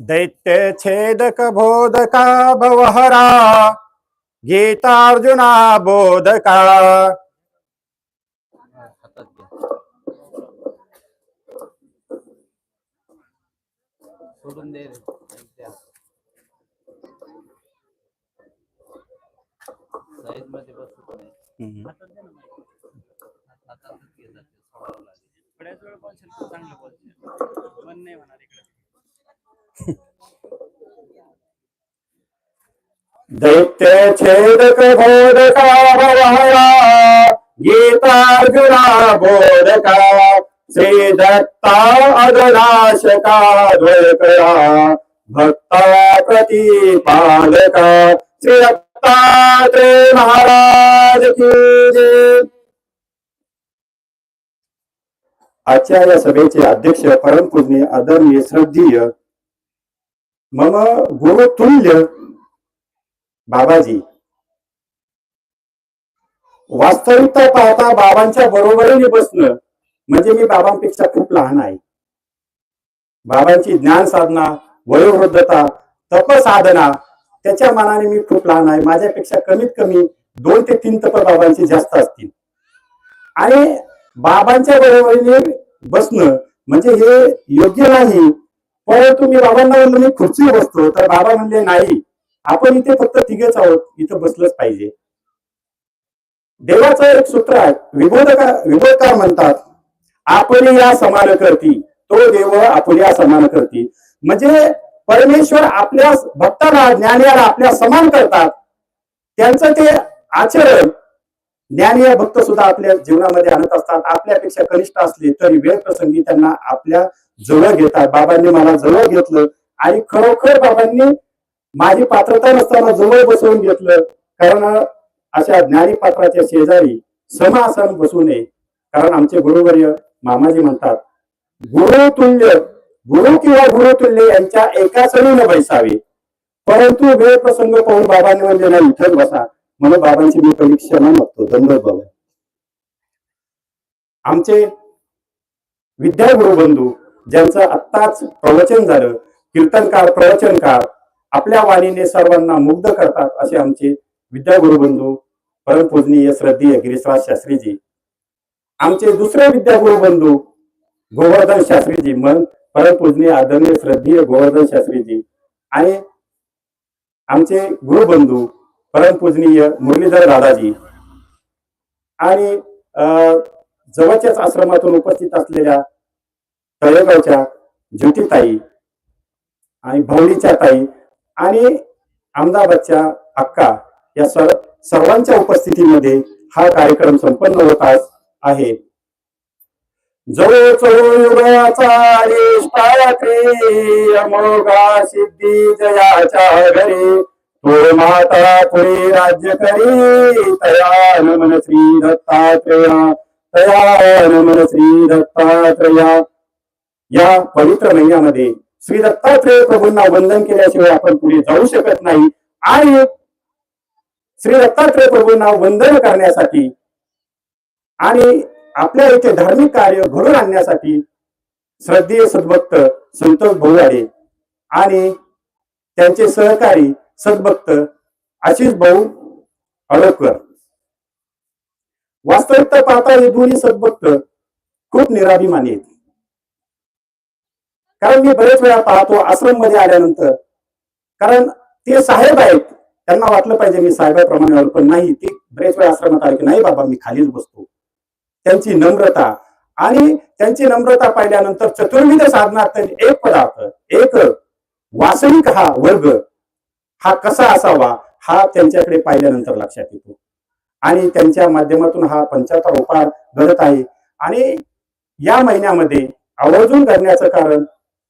दैत्य छेदक बोधका भवहरा गीतार्जुना बोधका। सोडून दे रे द्या साईजमध्ये बसत नाही हातातच घे जाते सोडावं लागेल बऱ्याच वेळ बोलशील तू चांगलं बोलशील मन नाही म्हणणार इकडे दैत्य छेदक बोधका भवहरा गीतार्जुना बोधका श्री दत्ता अगनाशका द्वयकरा भक्ता प्रतिपालका श्री दत्तात्रेय महाराज की जय. आजच्या या सभेचे अध्यक्ष परमपूजनीय आदरणीय श्रद्धीय मम गुरुतुल्य बाबाजी. वास्तविकता पाहता बाबांच्या बरोबरीने बसणं म्हणजे मी बाबांपेक्षा खूप लहान आहे. बाबांची ज्ञान साधना वयोवृद्धता तपसाधना त्याच्या मानाने मी खूप लहान आहे. माझ्यापेक्षा कमीत कमी दोन ते तीन तप बाबांची जास्त असतील. आणि बाबांच्या बरोबरीने बसणं म्हणजे हे योग्य नाही. परंतु मी बाबांना म्हणजे खुर्ची बसतो तर बाबा म्हणले नाही आपण इथे फक्त तिघेच आहोत इथं बसलंच पाहिजे. देवाचं एक सूत्र आहे विबोधका विबोधकार म्हणतात आपण या समान करती तो देव आपण या समान करती. म्हणजे परमेश्वर आपल्या भक्ताला ज्ञानियाला आपल्या समान करतात. त्यांचं ते आचरण ज्ञानीय भक्त सुद्धा आपल्या जीवनामध्ये आणत असतात. आपल्यापेक्षा कनिष्ठ असले तरी वेळ प्रसंगी त्यांना आपल्या जवळ घेतात. बाबांनी मला जवळ घेतलं आणि खरोखर बाबांनी माझी पात्रता नसताना जवळ बसवून घेतलं. कारण अशा ज्ञानी पात्राच्या शेजारी समासन बसू नये. कारण आमचे गुरुवर्य मामाजी म्हणतात गुरुतुल्य गुरु किंवा गुरुतुल्य यांच्या एका सणीनं बैसावे. परंतु वेळ प्रसंग पाहून बाबांनी म्हणजे ना इथंच बसा. म्हणून बाबांची मी परीक्षा क्षमा मागतो. धन्यवाद बाबा. आमचे विद्यागुरु बंधू ज्यांचं आत्ताच प्रवचन झालं कीर्तनकार प्रवचनकार आपल्या वाणीने सर्वांना मुग्ध करतात असे आमचे विद्यागुरु बंधू परमपूजनीय श्रद्धेय गिरीश्वास शास्त्रीजी. आमचे दुसरे विद्यागुरु बंधू गोवर्धन शास्त्रीजी मन परमपूजनीय आदरणीय श्रद्धेय गोवर्धन शास्त्रीजी आणि आमचे गुरुबंधू परमपूजनीय मुरलीधर दादाजी आणि अं, जवळच्याच आश्रमातून उपस्थित असलेल्या तळेगावच्या ज्योतिताई आणि भावलीच्या ताई आणि अहमदाबादच्या अक्का या सर्व सर्वांच्या उपस्थितीमध्ये हा कार्यक्रम संपन्न होत आहे. जो चोरुगाचा अमोघा सिद्धी जयाच्या घरी. तो माता पुरी राज्य करी तया नमन श्री दत्तात्रया तया नमन श्री दत्तात्रया. या पवित्र महिन्यामध्ये श्री दत्तात्रय प्रभूंना वंदन केल्याशिवाय आपण पुढे जाऊ शकत नाही. आणि श्री दत्तात्रय प्रभूंना वंदन करण्यासाठी आणि आपल्या इथे धार्मिक कार्य घडून आणण्यासाठी श्रद्धेय सद्भक्त संतोष भोगाडे आणि त्यांचे सहकारी सद्भक्त आशिष भाऊ अडोकर वास्तविकता पाहता हे दोन्ही सद्भक्त खूप निराभिमानी आहेत. कारण मी बरेच वेळा पाहतो आश्रममध्ये आल्यानंतर कारण ते साहेब आहेत त्यांना वाटलं पाहिजे मी साहेबाप्रमाणे पण नाही ते बरेच वेळा आश्रमात आले की नाही बाबा मी खालीच बसतो. त्यांची नम्रता. आणि त्यांची नम्रता पाहिल्यानंतर चतुर्विध साधनात एक पदार्थ एक वासनिक हा वर्ग हा कसा असावा हा त्यांच्याकडे पाहिल्यानंतर लक्षात येतो. आणि त्यांच्या माध्यमातून हा पंचाहत्तर उपाय घडत आहे. आणि या महिन्यामध्ये आवर्जून करण्याचं कारण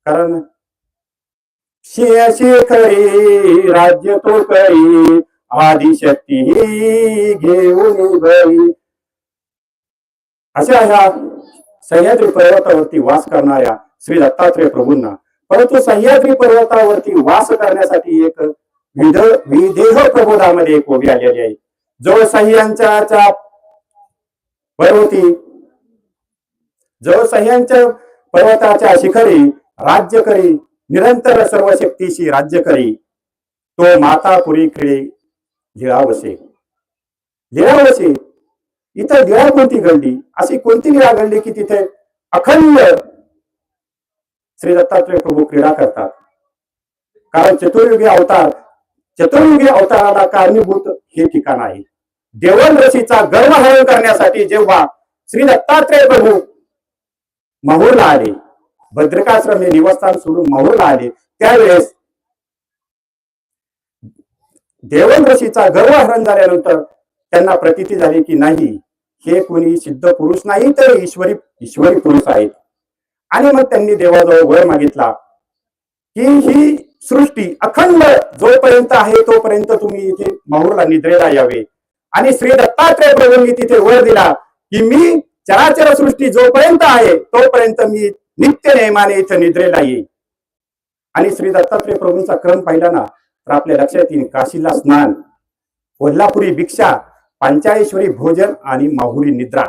कारण शिय शिखरी राज्य तो करी आदिशक्ती घेऊन बरी अशा ह्या सह्याद्री पर्वतावरती वास करणाऱ्या श्री दत्तात्रय प्रभूंना परंतु सह्याद्री पर्वतावरती वास करण्यासाठी एक विध विदेह प्रबोधामध्ये एक ओवी आलेली आहे. जवळ सह्यांच्या पर्वती जवळ सह्यांच्या पर्वताच्या शिखरी राज्य करी निरंतर सर्व शक्तीशी राज्य करी तो मातापुरी खिळी लिळावसे. लिळावसे इथं लिळा कोणती घडली अशी कोणती लिळा घडली की तिथे अखंड श्री दत्तात्रय प्रभू क्रीडा करतात? कारण चतुर्युगी अवतार चतुर्युगी अवताराला कारणीभूत हे ठिकाण आहे. देवल गर्व गर्वहरण करण्यासाठी जेव्हा श्री दत्तात्रय प्रभू माहूरला आले भद्रकाश्रम हे निवासस्थान सोडून माहूरला आले त्यावेळेस देवल गर्व गर्वहरण झाल्यानंतर त्यांना प्रतीती झाली की नाही हे कोणी सिद्ध पुरुष नाही तर ईश्वरी ईश्वरी पुरुष आहेत. आणि मग त्यांनी देवाजवळ वर मागितला की ही सृष्टी अखंड जोपर्यंत आहे तोपर्यंत तुम्ही इथे माहूरला निद्रेला यावे. आणि श्री दत्तात्रय प्रभूंनी तिथे वर दिला की मी चराचर सृष्टी जोपर्यंत आहे तोपर्यंत मी नित्य नेमाने इथे निद्रेला येईल आणि श्री दत्तात्रय प्रभूंचा क्रम पाहिला ना तर आपल्या लक्षात येईल काशीला स्नान कोल्हापुरी भिक्षा पंचाळेश्वरी भोजन आणि माहुरी निद्रा.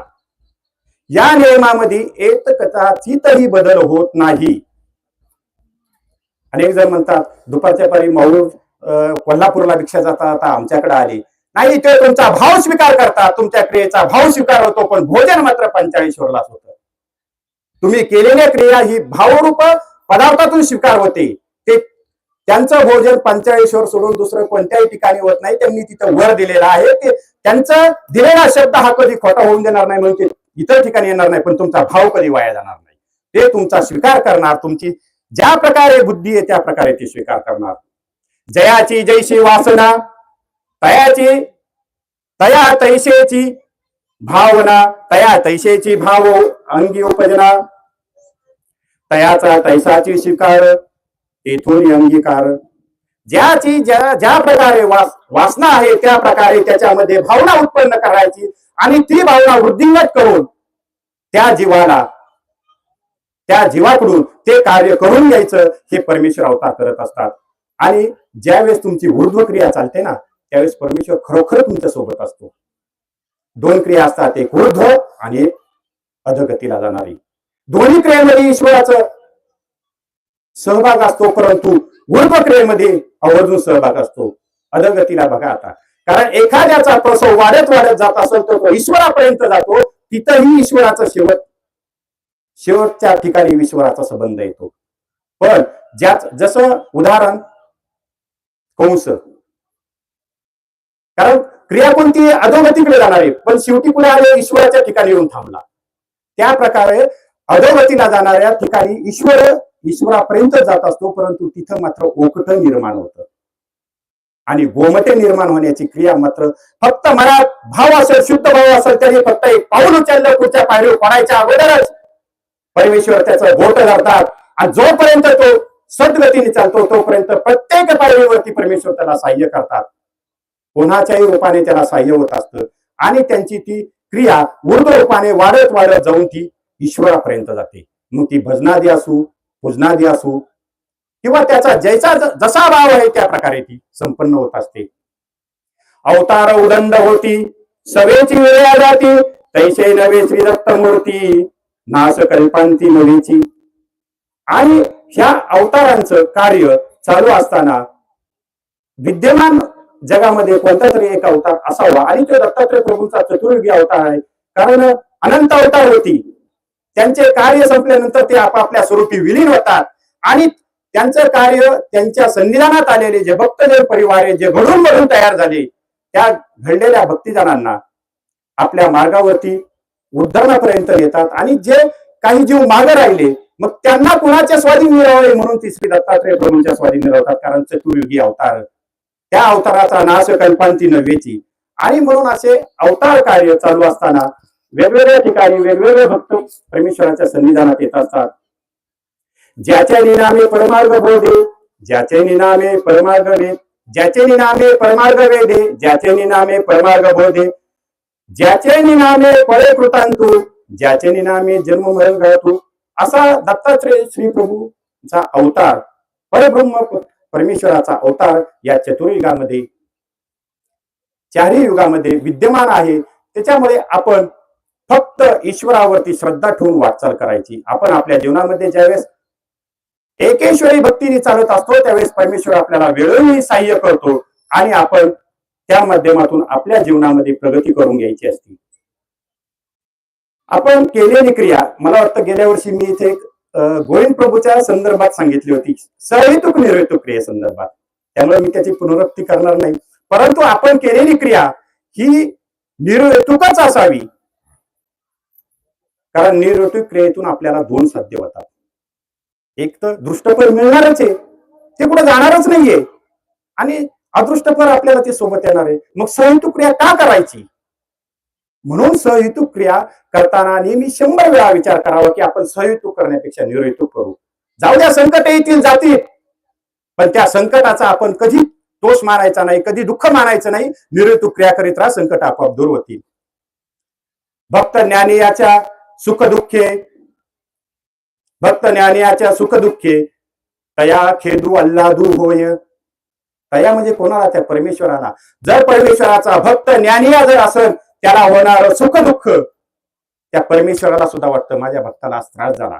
या नियमामध्ये एक कथाचितही बदल होत नाही. अनेक जण म्हणतात दुपारच्या पारी माहूर कोल्हापूरला भिक्षा जाता आता आमच्याकडे आली. नाही ते तुमचा भाव स्वीकार करता तुमच्या क्रियेचा भाव स्वीकार होतो पण भोजन मात्र पंचाळीश्वरलाच होत. तुम्ही केलेल्या क्रिया ही भावरूप पदार्थातून स्वीकार होते. ते त्यांचं भोजन पंचाळीश्वर सोडून दुसरं कोणत्याही ठिकाणी होत नाही त्यांनी तिथं वर दिलेलं आहे ते त्यांचा दिलेला शब्द हा कधी खोटा होऊन देणार नाही म्हणून ते इतर ठिकाणी येणार नाही पण तुमचा भाव कधी वाया जाणार नाही. ते तुमचा स्वीकार करणार तुमची ज्या प्रकारे बुद्धी आहे त्या प्रकारे ती स्वीकार करणार. जयाची जैशी वासना तयाची तया तैशेची भावना तया तैशेची भाव अंगी उपजना. तयाचा तैसाची स्वीकार तेथून अंगीकार. ज्याची ज्या ज्या प्रकारे वास वासना आहे त्या प्रकारे त्याच्यामध्ये भावना उत्पन्न करायची आणि ती भावना वृद्धिंगत करून त्या जीवाला त्या जीवाकडून ते कार्य करून घ्यायचं हे परमेश्वर अवतार करत असतात. आणि ज्यावेळेस तुमची ऊर्ध्व क्रिया चालते ना त्यावेळेस परमेश्वर खरोखर तुमच्यासोबत असतो. दोन क्रिया असतात एक ऊर्ध्व आणि एक अधगतीला जाणारी. दोन्ही क्रियेमध्ये ईश्वराचं सहभाग असतो परंतु गुणप्रक्रियेमध्ये क्रियेमध्ये आवर्जून सहभाग असतो. अधगतीला बघा आता. कारण एखाद्याचा प्रसव वाढत वाढत जात असेल तर तो ईश्वरापर्यंत जातो तिथंही ईश्वराचा शेवट शेवटच्या ठिकाणी ईश्वराचा संबंध येतो. पण ज्याच जसं उदाहरण कंस. कारण क्रिया कोणती? अधोगतीकडे जाणार. आहे पण शेवटी पुढे आले ईश्वराच्या ठिकाणी येऊन थांबला. त्या प्रकारे अधोगतीला जाणाऱ्या ठिकाणी ईश्वर ईश्वरापर्यंत जात असतो परंतु तिथं मात्र ओकट निर्माण होतं. आणि गोमटे निर्माण होण्याची क्रिया मात्र फक्त मनात भाव असेल शुद्ध भाव असेल तरी फक्त एक पाऊल उचललं पुढच्या पायरी पडायच्या अगोदरच परमेश्वर त्याचं बोट धरतात. आणि जोपर्यंत तो सद्गतीने चालतो तोपर्यंत प्रत्येक पायरीवरती परमेश्वर त्याला सहाय्य करतात. कोणाच्याही रूपाने त्याला सहाय्य होत असतं. आणि त्यांची ती क्रिया ऊर्ध्व रूपाने वाढत वाढत जाऊन ती ईश्वरापर्यंत जाते. मग ती भजनादी असू पूजनादी असू किंवा त्याचा जैसा ज- जसा भाव आहे त्या प्रकारे ती संपन्न होत असते. अवतार उदंड होती सवेची वेळा जाती तैसे नवे श्री दत्त मूर्ती नाश कल्पांती मुलीची. आणि ह्या अवतारांचं कार्य चालू असताना विद्यमान जगामध्ये कोणता तरी एक अवतार असावा आणि तो दत्तात्रय प्रभूंचा चतुर्युगी अवतार आहे. कारण अनंत अवतार होती. त्यांचे कार्य संपल्यानंतर ते आपापल्या स्वरूपी विलीन होतात. आणि त्यांचं कार्य त्यांच्या संविधानात आलेले जे भक्तजन परिवार आहे जे घडून घडून तयार झाले त्या घडलेल्या भक्तिजनांना आपल्या मार्गावरती उद्धरणापर्यंत येतात आणि जे काही जीव मागे राहिले मग त्यांना कुणाच्या स्वाधीन मिळवले म्हणून ती श्री दत्तात्रय प्रभूंच्या स्वाधीन मिळवतात. कारण चतुर्युगी अवतार. त्या अवताराचा नाश कल्पांती नव्हेची. आणि म्हणून असे अवतार कार्य चालू असताना वेगवेगळ्या ठिकाणी वेगवेगळे भक्त परमेश्वराच्या सन्निधानात येत असतात. ज्याच्या निनामे परमार्ग बोधे ज्याचे निनामे परमार्ग वेद ज्याचे निनामे परमार्ग वेदे ज्याचे निनामे परमार्ग बोधे ज्याचे निनामे पळे कृतांतू ज्याचे निनामे जन्म मरण घडतो असा दत्तात्रय श्री प्रभूचा अवतार परब्रह्म परमेश्वराचा अवतार या चतुर्युगामध्ये चारही युगामध्ये विद्यमान आहे. त्याच्यामुळे आपण फक्त ईश्वरावरती श्रद्धा ठेवून वाटचाल करायची. आपण आपल्या जीवनामध्ये ज्यावेळेस एकेश्वरी भक्तीने चालत असतो त्यावेळेस परमेश्वर आपल्याला वेळोवेळी सहाय्य करतो आणि आपण त्या माध्यमातून आपल्या जीवनामध्ये प्रगती करून घ्यायची असते. आपण केलेली क्रिया मला वाटतं गेल्या वर्षी मी इथे गोविंद प्रभूच्या संदर्भात सांगितली होती. सहेतुक निर्हेतुक क्रिये संदर्भात. त्यामुळे मी त्याची पुनरुक्ती करणार नाही. परंतु आपण केलेली क्रिया ही निर्हेतुकच असावी. कारण निर्हेतुक क्रियेतून आपल्याला दोन साध्य होतात. एक तर दृष्टफळ मिळणारच आहे. ते कुठे जाणारच नाहीये. आणि अदृष्टफळ आपल्याला ते सोबत येणार आहे. मग सहेतुक क्रिया का करायची? म्हणून सहेतुक क्रिया करताना नेहमी शंभर वेळा विचार करावा की आपण सहेतुक करण्यापेक्षा निर्हेतुक करू. जाऊ द्या संकट येतील जातील. पण त्या संकटाचा आपण कधी दोष मानायचा नाही कधी दुःख मानायचं नाही. निर्हेतुक क्रिया करीत राहा संकट आपोआप दूर होतील. भक्त ज्ञानी याच्या सुख सुखदुःखे भक्त ज्ञानियाच्या सुखदुःखे. तया खेदू अल्लादू होय. तया म्हणजे कोणाला? त्या परमेश्वराला. जर परमेश्वराचा भक्त ज्ञानिया जर असेल त्याला होणार सुख दुःख त्या परमेश्वराला सुद्धा वाटतं माझ्या भक्ताला त्रास झाला.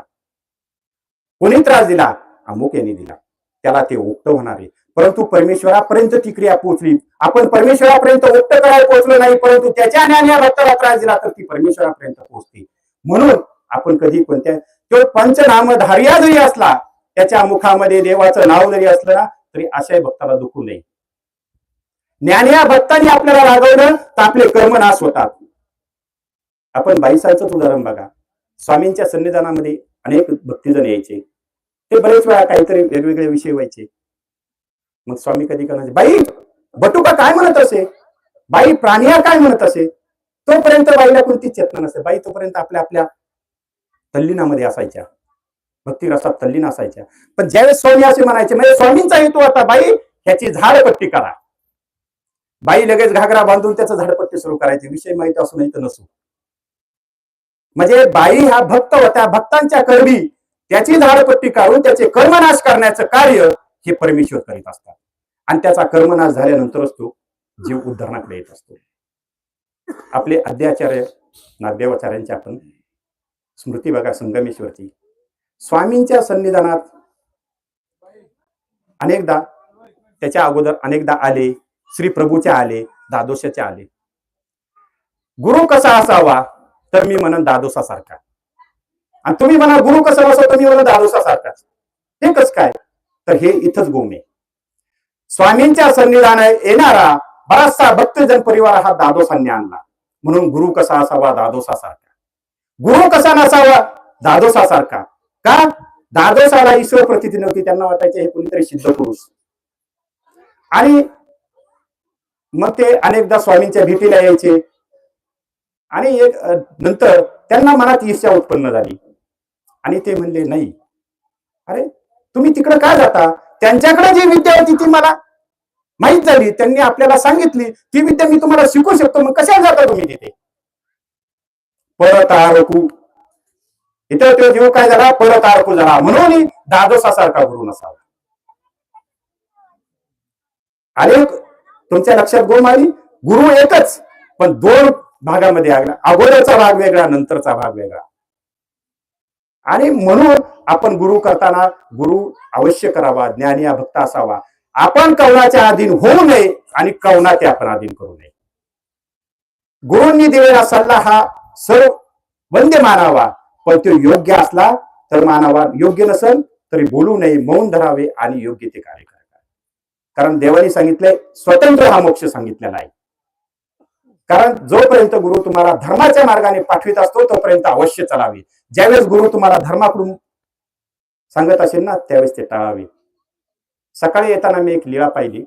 कोणी त्रास दिला? अमुक यांनी दिला. त्याला ते ओक्त होणार आहे. परंतु परमेश्वरापर्यंत ती क्रिया पोहोचली. आपण परमेश्वरापर्यंत ओक्त करायला पोहोचलो नाही परंतु त्याच्या ज्ञानिया भक्ताला त्रास दिला तर ती परमेश्वरापर्यंत पोहोचते. म्हणून आपण कधी कोणत्या तो पंचनामधार्या जरी असला त्याच्या मुखामध्ये देवाचं नाव जरी असलं ना तरी अशाही भक्ताला दुखू नये. ज्ञानिया भक्तांनी आपल्याला रागवलं तर आपले कर्म नाश होतात. आपण बाईसांचंच उदाहरण बघा. स्वामींच्या सन्निधानामध्ये अनेक भक्तीजण यायचे. ते बरेच वेळा काहीतरी वेगवेगळे विषय व्हायचे. मग स्वामी कधी करणार? बाई बटुका काय म्हणत असे? बाई प्राणिया काय म्हणत असे? तोपर्यंत बाईला कोणतीच चेतना नसते. बाई तोपर्यंत आपल्या आपल्या तल्लीनामध्ये असायच्या. भक्ती रसात तल्लीन असायच्या. पण ज्यावेळेस स्वामी असे म्हणायचे म्हणजे स्वामींचा हेतू होता बाई ह्याची झाडपट्टी करा. बाई लगेच घागरा बांधून त्याचं झाडपट्टी सुरू करायची. विषय माहिती असू नाही तर नसू. म्हणजे बाई हा भक्त होत्या भक्तांच्या कर्मी त्याची झाडपट्टी काढून त्याचे कर्मनाश करण्याचं कार्य हे परमेश्वर करीत असतात. आणि त्याचा कर्मनाश झाल्यानंतरच तो जीव उद्धरणाकडे येत असतो. आपले आद्याचार्य नागदेवाचार्यांची आपण स्मृती बघा संगमेश्वरची. स्वामींच्या सन्निधानात अनेकदा त्याच्या अगोदर अनेकदा आले श्री प्रभूच्या आले दादोशाच्या आले. गुरु कसा असावा तर मी म्हणन दादोसासारखा. आणि तुम्ही म्हणा गुरु कसा असावा तर मी म्हणा दादोसासारखाच. हे कस काय? तर हे इथंच गोमे स्वामींच्या सन्निधानात येणारा बराचसा भक्तजन परिवार हा दादोसांनी आणला. म्हणून गुरु कसा असावा? दादोसासारखा गुरु कसा नसावा? दादोसासारखा का? दादोसाला ईश्वर प्रतिती नव्हती त्यांना वाटायचे हे कोणीतरी सिद्ध पुरुष. आणि मग ते अनेकदा स्वामींच्या भेटीला यायचे. आणि एक नंतर त्यांना मनात ईर्ष्या उत्पन्न झाली. आणि ते म्हणले नाही. अरे तुम्ही तिकडे का जाता? त्यांच्याकडे जी विद्या होती ती मला माहीत झाली त्यांनी आपल्याला सांगितली ती विद्या मी तुम्हाला शिकू शकतो मग कशा जाता तुम्ही तिथे? परत आरकू इतर तो जीव काय झाला? परत आरकू झाला. म्हणून दादोसासारखा गुरु नसावा. आणि तुमच्या लक्षात गोम आली गुरु एकच पण दोन भागामध्ये आगला अगोदरचा भाग वेगळा नंतरचा भाग वेगळा. आणि म्हणून आपण गुरु करताना गुरु अवश्य करावा ज्ञानी भक्त असावा. आपण कवनाच्या अधीन होऊ नये आणि कवनाचे आपण अधीन करू नये. गुरूंनी दिलेला सल्ला हा सर्व वंद्य मानावा पण तो योग्य असला तर मानावा योग्य नसेल तरी बोलू नये मौन धरावे आणि योग्य ते कार्य करावे. कारण देवाने सांगितलंय स्वतंत्र हा मोक्ष सांगितलेला आहे. कारण जोपर्यंत गुरु तुम्हाला धर्माच्या मार्गाने पाठवित असतो तोपर्यंत अवश्य चलावे. ज्यावेळेस गुरु तुम्हाला धर्माकडून सांगत असेल ना त्यावेळेस ते टाळावे. सकाळी येताना मी एक लिळा पाहिली.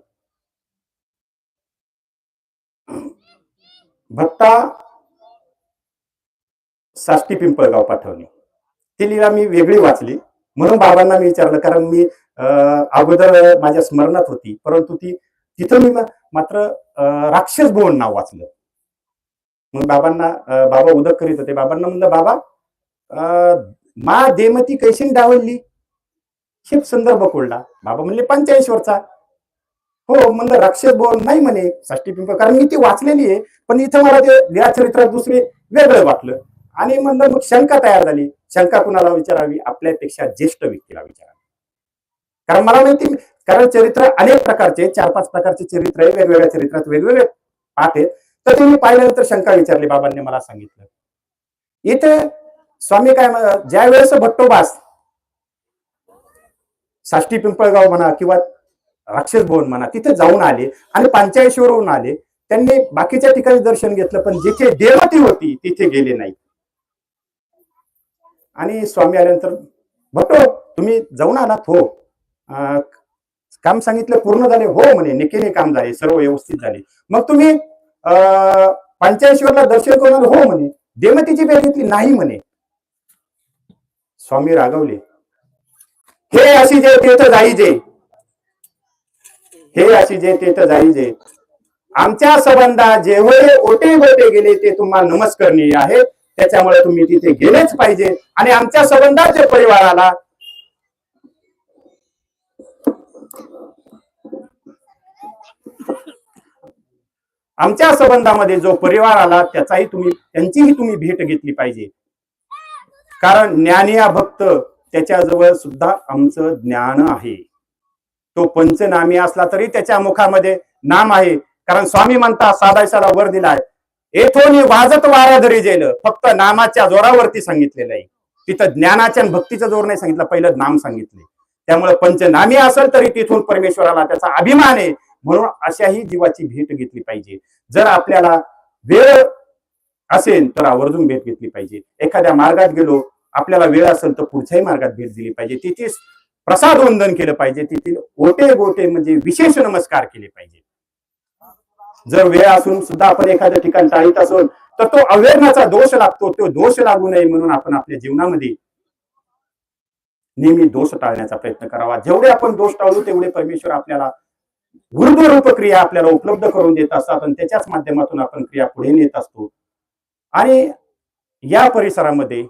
भक्ता साष्टी पिंपळगाव पाठवली. ती लिळा मी वेगळी वाचली. म्हणून बाबांना मी विचारलं कारण मी अं, अगोदर माझ्या स्मरणात होती परंतु ती तिथं मी मात्र अं, राक्षस भुवन नाव वाचलं. मग बाबांना बाबा उदक करीत होते. बाबांना म्हणलं बाबा अं, मा देमती कैशी डावलली. खूप संदर्भ कोल्हा बाबा म्हणले पंच्याऐंशीवरचा. हो म्हणलं राक्षस बोल नाही म्हणे षष्टी पिंप. कारण मी ती वाचलेली आहे पण इथं मला ते लिळाचरित्रात दुसरे वेगळं वाटलं. आणि म्हणलं मग शंका तयार झाली. शंका कुणाला विचारावी? आपल्यापेक्षा ज्येष्ठ व्यक्तीला विचारावी. कारण मला माहिती कारण चरित्र अनेक प्रकारचे चार पाच प्रकारचे चरित्र आहे वेगवेगळ्या चरित्रात वेगवेगळे पाठ आहेत तर ते मी पाहिल्यानंतर शंका विचारली बाबांनी मला सांगितलं. इथे स्वामी काय ज्या वेळेस भट्टोबास साष्टी पिंपळगाव म्हणा किंवा राक्षस भवन म्हणा तिथे जाऊन आले आणि पंच्याऐंशीवरून आले. त्यांनी बाकीच्या ठिकाणी दर्शन घेतलं पण जिथे देवती होती तिथे गेले नाही आणि स्वामी आल्यानंतर भटो तुम्ही जाऊन आलात हो. अं, काम सांगितलं पूर्ण झाले हो म्हणे निकेने काम झाले सर्व व्यवस्थित झाले. मग तुम्ही अं, दर्शन करून हो म्हणे. देवतीची भेट घेतली नाही म्हणे. स्वामी रागवले. हे अशी जे तेथ जाई जे. हे अशी जे तेथ जाई जे. आमच्या संबंधा जेवढे ओटे गोटे गेले ते तुम्हाला नमस्करणीय आहे. त्याच्यामुळे तुम्ही तिथे गेलेच पाहिजे. आणि आमच्या संबंधाच्या परिवाराला आमच्या संबंधामध्ये जो परिवार आला त्याचाही तुम्ही त्यांचीही तुम्ही भेट घेतली पाहिजे. कारण ज्ञानिया भक्त त्याच्याजवळ सुद्धा आमचं ज्ञान आहे. तो पंचनामी असला तरी त्याच्या मुखामध्ये नाम आहे. कारण स्वामी म्हणता साधा वर दिलाय. येथून वाजत वारा धरी जेल. फक्त नामाच्या जोरावरती सांगितलेलं आहे. तिथं ज्ञानाच्या भक्तीचं जोर नाही सांगितलं पहिलं नाम सांगितले त्यामुळे पंचनामी असेल तरी तिथून परमेश्वराला त्याचा अभिमान आहे. म्हणून अशाही जीवाची भेट घेतली पाहिजे. जर आपल्याला वेळ असेल तर आवर्जून भेट घेतली पाहिजे. एखाद्या मार्गात गेलो आपल्याला वेळ असेल तर पुढच्याही मार्गात भेट दिली पाहिजे. तिथेच प्रसाद वंदन केलं पाहिजे. तिथे ओटे गोटे म्हणजे विशेष नमस्कार केले पाहिजे. जर वेळ असून सुद्धा आपण एखाद्या ठिकाण टाळीत असून तर तो अवेरणाचा दोष लागतो. तो दोष लागू नये म्हणून आपण आपल्या जीवनामध्ये नेहमी दोष टाळण्याचा प्रयत्न करावा. जेवढे आपण दोष टाळू तेवढे परमेश्वर आपल्याला गुरुद्वरूप क्रिया आपल्याला उपलब्ध करून देत असतात आणि त्याच्याच माध्यमातून आपण क्रिया पुढे नेत असतो. आणि या परिसरामध्ये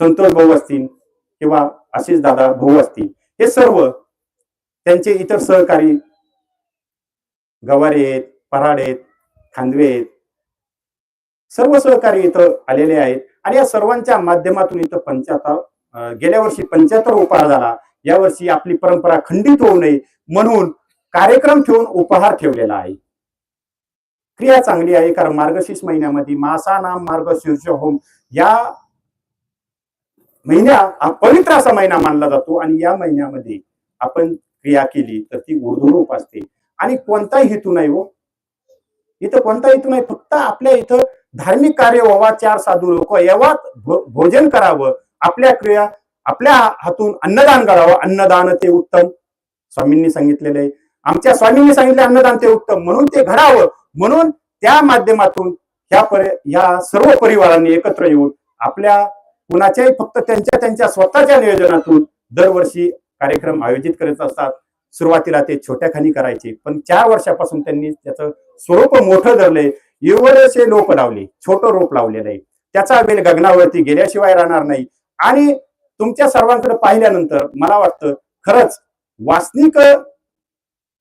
संतोष भाऊ असतील किंवा आशिष दादा भाऊ असतील हे सर्व त्यांचे इतर सहकारी गवारे आहेत पराड आहेत खांदवे आहेत. सर्व सहकारी इथं आलेले आहेत आणि या सर्वांच्या माध्यमातून इथं पंच्याहत्तर गेल्या वर्षी पंच्याहत्तर उपहार झाला. यावर्षी आपली परंपरा खंडित होऊ नये म्हणून कार्यक्रम ठेवून उपहार ठेवलेला आहे. क्रिया चांगली आहे कारण मार्गशीर्ष महिन्यामध्ये मासा नाम मार्गशीर्ष होम या महिन्या हा पवित्र असा महिना मानला जातो आणि या महिन्यामध्ये आपण क्रिया केली तर ती उर्धूरूप असते. आणि कोणताही हेतू नाही हो. इथं कोणता हेतू नाही फक्त आपल्या इथं धार्मिक कार्य व्हावा चार साधू लोक यावात भोजन करावं आपल्या क्रिया आपल्या हातून अन्नदान करावं. अन्नदान ते उत्तम. स्वामींनी सांगितलेलं आहे. आमच्या स्वामींनी सांगितले अन्नदान ते उत्तम. म्हणून ते घडावं. म्हणून त्या माध्यमातून ह्या पर या सर्व परिवारांनी एकत्र येऊन आपल्या कुणाच्याही फक्त त्यांच्या त्यांच्या स्वतःच्या नियोजनातून दरवर्षी कार्यक्रम आयोजित करत असतात. सुरुवातीला ते छोट्या खाणी करायचे पण चार वर्षापासून त्यांनी त्याचं स्वरूप मोठं धरलंय एवढेसे लोक लावले छोटं रोप लावलेलं आहे. त्याचा वेळ गगनावरती गेल्याशिवाय राहणार नाही. आणि तुमच्या सर्वांकडे पाहिल्यानंतर मला वाटतं खरंच वासनिक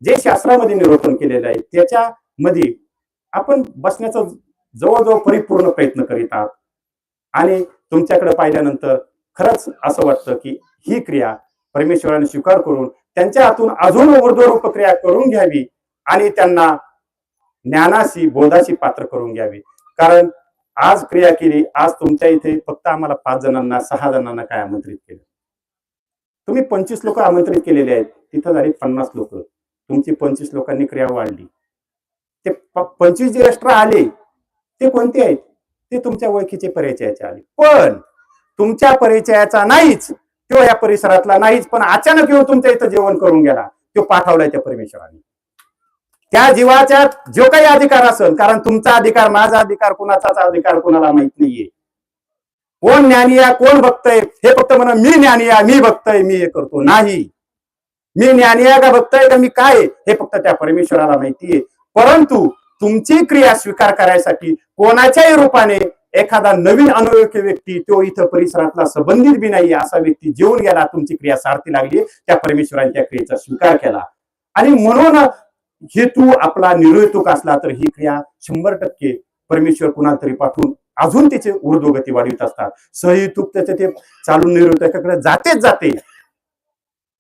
जे शास्त्रामध्ये निरूपण केलेलं आहे त्याच्यामध्ये आपण बसण्याचा जवळजवळ परिपूर्ण प्रयत्न करीत आहात. आणि तुमच्याकडे पाहिल्यानंतर खरंच असं वाटतं की ही क्रिया परमेश्वराने स्वीकार करून त्यांच्या हातून अजून ऊर्ध्वरूप क्रिया करून घ्यावी आणि त्यांना ज्ञानाशी बोधाशी पात्र करून घ्यावी. कारण आज क्रिया केली आज तुमच्या इथे फक्त आम्हाला पाच जणांना सहा जणांना काय आमंत्रित केलं? तुम्ही पंचवीस लोक आमंत्रित केलेले आहेत. तिथं झाली पन्नास लोक. तुमची पंचवीस लोकांनी क्रिया वाढली. ते पंचवीस जे राष्ट्र आले ते कोणते आहेत? ते तुमच्या ओळखीचे परिचयाचे आले. पण तुमच्या परिचयाचा नाहीच तो या परिसरातला नाहीच पण अचानक येऊन तुमच्या इथं जेवण करून गेला तो पाठवलाय त्या परमेश्वराने. त्या जीवाच्या जो काही अधिकार असेल कारण तुमचा अधिकार माझा अधिकार कुणाचाच अधिकार कुणाला माहीत नाहीये. कोण ज्ञानी आहे कोण बघतय हे फक्त म्हणा मी ज्ञानी आहे मी बघतोय मी हे करतो नाही. मी ज्ञानी आहे का बघतोय का मी काय हे फक्त त्या परमेश्वराला माहितीये. परंतु तुमची क्रिया स्वीकार करायसाठी कोणाच्याही रूपाने एखादा नवीन अनोळखी व्यक्ती तो इथं परिसरातला संबंधित बी नाही असा व्यक्ती जेवून गेला तुमची क्रिया सारथी लागली त्या परमेश्वरांच्या क्रियेचा स्वीकार केला. आणि म्हणून हेतू आपला निर्हेतुक असला तर ही क्रिया शंभर टक्के परमेश्वर कुणाला तरी पाठवून अजून त्याचे ऊर्ध्वगती वाढवित असतात. सहयुतुक त्याचे ते चालून निर्वतकाकडे जातेच जाते.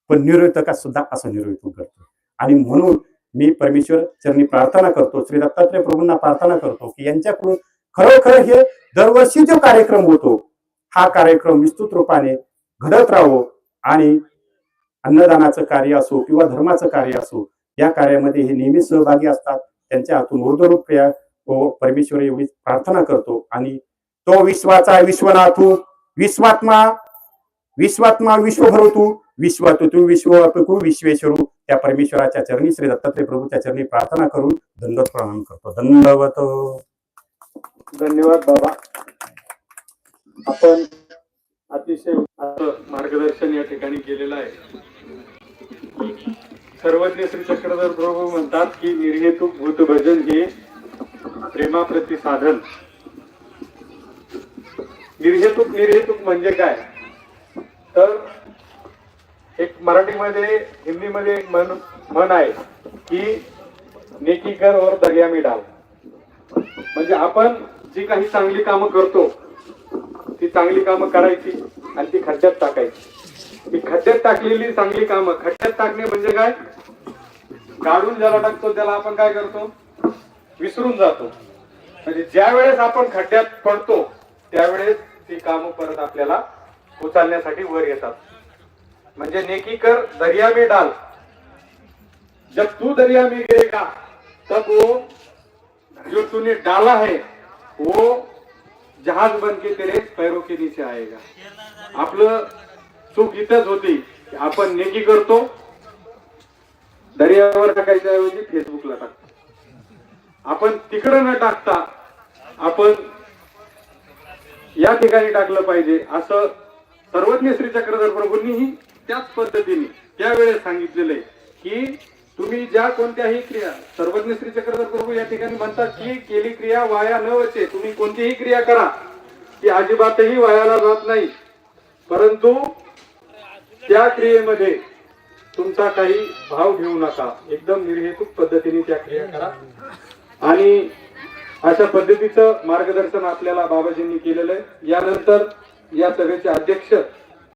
पण निर्वतका सुद्धा असं निर्वतुक करतो. आणि म्हणून मी परमेश्वर चरणी प्रार्थना करतो श्री दत्तात्रय प्रभूंना प्रार्थना करतो की यांच्याकडून खरोखर हे दरवर्षी जो कार्यक्रम होतो हा कार्यक्रम विस्तृत रूपाने घडत राहो आणि अन्नदानाचं कार्य असो किंवा धर्माचं कार्य असो या कार्यामध्ये हे नेहमी सहभागी असतात. त्यांच्या हातून ऊर्ध्वरूप क्रिया व परमेश्वर एवढीच प्रार्थना करतो आणि तो विश्वाचा विश्वनाथू विश्वात्मा विश्वात्मा विश्वभरतू विश्वातू विश्वेश्वरू. त्या परमेश्वराच्या चरणी श्री दत्तात्रय प्रभूच्या चरणी प्रार्थना करून दंडवत प्रणाम करतो. दंडवत. धन्यवाद बाबा. आपण अतिशय मार्गदर्शन या ठिकाणी केलेलं आहे. सर्वज्ञ श्री चक्रधर प्रभू म्हणतात की निर्हेतुक भूत भजन हे प्रेमाप्रती साधन. निर्हेतुक निर्हेतुक म्हणजे काय? तर एक मराठीमध्ये हिंदीमध्ये एक म्हण म्हण आहे की नेकी कर और दर्या मी डाल. म्हणजे आपण जी काही चांगली कामं करतो ती चांगली कामं करायची आणि ती खड्ड्यात टाकायची. ती खड्ड्यात टाकलेली चांगली कामं खड्ड्यात टाकणे म्हणजे काय? काढून ज्याला टाकतो त्याला आपण काय करतो? विसरून जातो. म्हणजे ज्या वेळेस आपण खड्ड्यात पडतो त्यावेळेस ती कामं परत आपल्याला उचलण्यासाठी वर येतात. म्हणजे नेकी कर दर्या में डाल. जब तू दरिया में गिरेगा तब वो जो तूने डाला है वो जहाज बन के तेरे पैरों के नीचे आएगा. आपलं चूक इथंच होती की आपण नेकी करतो दर्यावर टाकायच्या ऐवजी फेसबुकला टाकतो. आपण तिकडं न टाकता आपण या ठिकाणी टाकलं पाहिजे असं सर्वज्ञ श्री चक्रधर प्रभूंनीही त्याच पद्धतीने त्यावेळेस सांगितलेलं आहे की तुम्ही ज्या कोणत्याही क्रिया सर्वज्ञ श्री चक्रधर प्रभू या ठिकाणी म्हणतात की केली क्रिया वाया न वचे तुम्ही कोणतीही क्रिया करा. ती अजिबातही वायाला जात नाही. परंतु त्या क्रियेमध्ये तुमचा काही भाव घेऊ नका. एकदम निर्हेतुक पद्धतीने त्या क्रिया करा. आणि अशा पद्धतीचं मार्गदर्शन आपल्याला बाबाजींनी केलेलं आहे. यानंतर या सभेचे अध्यक्ष